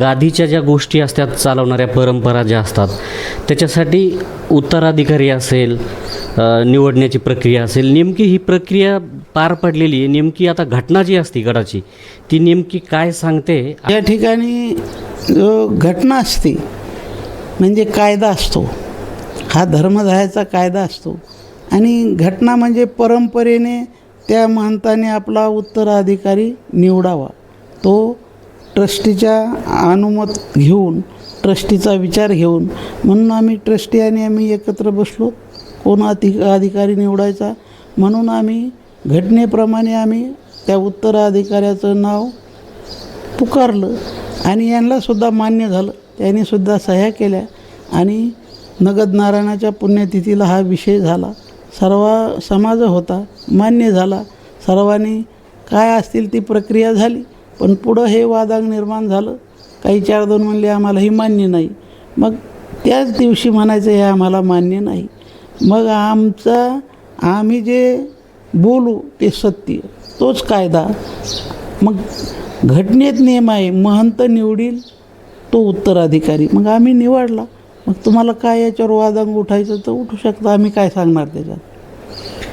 गादीच्या ज्या गोष्टी असतात चालवणाऱ्या परंपरा ज्या असतात त्याच्यासाठी उत्तराधिकारी असेल निवडण्याची प्रक्रिया असेल नेमकी ही प्रक्रिया पार पडलेली आहे नेमकी आता घटना जी असते गडाची ती नेमकी काय सांगते? या ठिकाणी जो घटना असते म्हणजे कायदा असतो. हा धर्मधायाचा कायदा असतो. आणि घटना म्हणजे परंपरेने त्या महंताने आपला उत्तराधिकारी निवडावा. तो ट्रस्टीच्या अनुमत घेऊन ट्रस्टीचा विचार घेऊन म्हणून आम्ही ट्रस्टी आणि आम्ही एकत्र बसलो. कोण अधिक अधिकारी निवडायचा? म्हणून आम्ही घटनेप्रमाणे आम्ही त्या उत्तराधिकाऱ्याचं नाव पुकारलं. आणि यांनासुद्धा मान्य झालं. त्यांनीसुद्धा सह्या केल्या. आणि नगद नारायणाच्या पुण्यतिथीला हा विषय झाला. सर्व समाज होता मान्य झाला. सर्वांनी काय असतील ती प्रक्रिया झाली. पण पुढं हे वादांग निर्माण झालं. काही चार दोन म्हणले आम्हाला ही मान्य नाही. मग त्याच दिवशी म्हणायचं हे आम्हाला मान्य नाही. मग आमचा आम्ही जे बोलू ते सत्य तोच कायदा. मग घटनेत नियम आहे महंत निवडील तो उत्तराधिकारी. मग आम्ही निवडला. मग तुम्हाला काय याच्यावर वादांग उठायचं तर उठू शकता. आम्ही काय सांगणार त्याच्यात?